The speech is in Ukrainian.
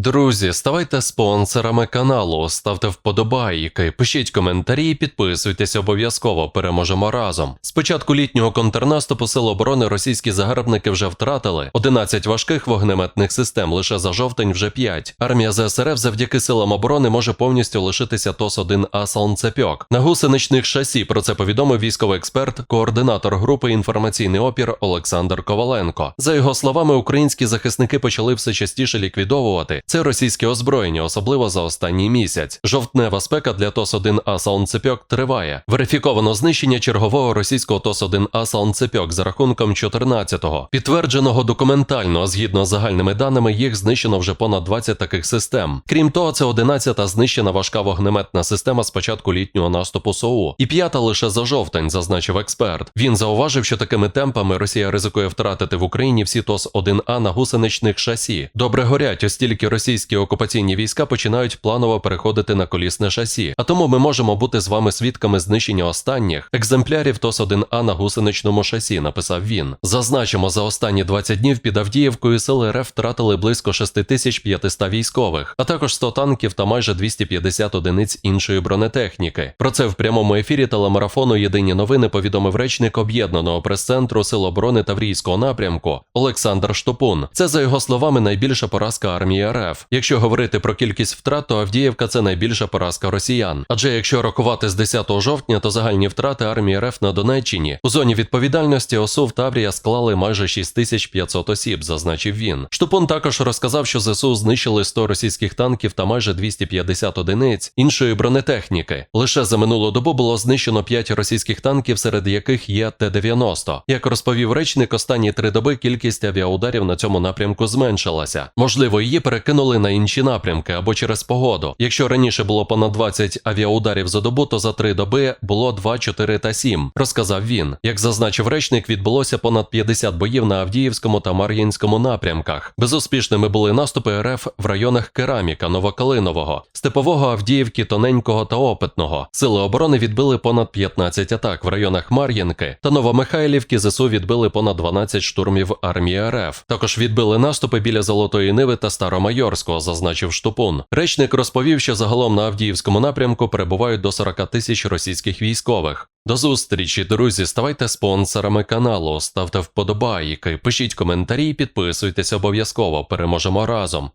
Друзі, ставайте спонсорами каналу, ставте вподобайки, пишіть коментарі, підписуйтесь обов'язково. Переможемо разом. З початку літнього контрнаступу сил оборони російські загарбники вже втратили 11 важких вогнеметних систем. Лише за жовтень вже 5. Армія ЗСРФ завдяки силам оборони може повністю лишитися ТОС-1А «Солнцепьок». На гусеничних шасі про це повідомив військовий експерт, координатор групи інформаційний опір Олександр Коваленко. За його словами, українські захисники почали все частіше ліквідовувати це російське озброєння, особливо за останній місяць. Жовтнева спека для ТОС-1А «Солнцепьок» триває. Верифіковано знищення чергового російського ТОС-1А «Солнцепьок» за рахунком 14-го. Підтвердженого документально, згідно з загальними даними, їх знищено вже понад 20 таких систем. Крім того, це 11-та знищена важка вогнеметна система з початку літнього наступу СОУ, і п'ята лише за жовтень, зазначив експерт. Він зауважив, що такими темпами Росія ризикує втратити в Україні всі ТОС-1А на гусеничних шасі. Добре горять, ось тільки російські окупаційні війська починають планово переходити на колісне шасі. А тому ми можемо бути з вами свідками знищення останніх екземплярів ТОС-1А на гусеничному шасі, написав він. Зазначимо, за останні 20 днів під Авдіївкою сили РФ втратили близько 6500 військових, а також 100 танків та майже 250 одиниць іншої бронетехніки. Про це в прямому ефірі телемарафону Єдині новини повідомив речник об'єднаного прес-центру Сил оборони Таврійського напрямку Олександр Штопун. Це за його словами найбільша поразка армії РФ. Якщо говорити про кількість втрат, то Авдіївка це найбільша поразка росіян. Адже якщо рахувати з 10 жовтня, то загальні втрати армії РФ на Донеччині у зоні відповідальності ОСУ в Таврія склали майже 6500 осіб, зазначив він. Штопун також розказав, що ЗСУ знищили 100 російських танків та майже 250 одиниць іншої бронетехніки. Лише за минулу добу було знищено 5 російських танків, серед яких є Т-90. Як розповів речник, останні три доби кількість авіаударів на цьому напрямку зменшилася. Можливо, її перекинули на інші напрямки або через погоду. Якщо раніше було понад 20 авіаударів за добу, то за три доби було 2, 4 та 7, розказав він. Як зазначив речник, відбулося понад 50 боїв на Авдіївському та Мар'їнському напрямках. Безуспішними були наступи РФ в районах Кераміка, Новокалинового, Степового Авдіївки, Тоненького та Опитного. Сили оборони відбили понад 15 атак в районах Мар'їнки та Новомихайлівки. ЗСУ відбили понад 12 штурмів армії РФ. Також відбили наступи біля Золотої Ниви та Старомайорського, зазначив Штупун. Речник розповів, що загалом на Авдіївському напрямку перебувають до 40 тисяч російських військових. До зустрічі, друзі. Ставайте спонсорами каналу, ставте вподобайки, пишіть коментарі, підписуйтесь обов'язково. Переможемо разом.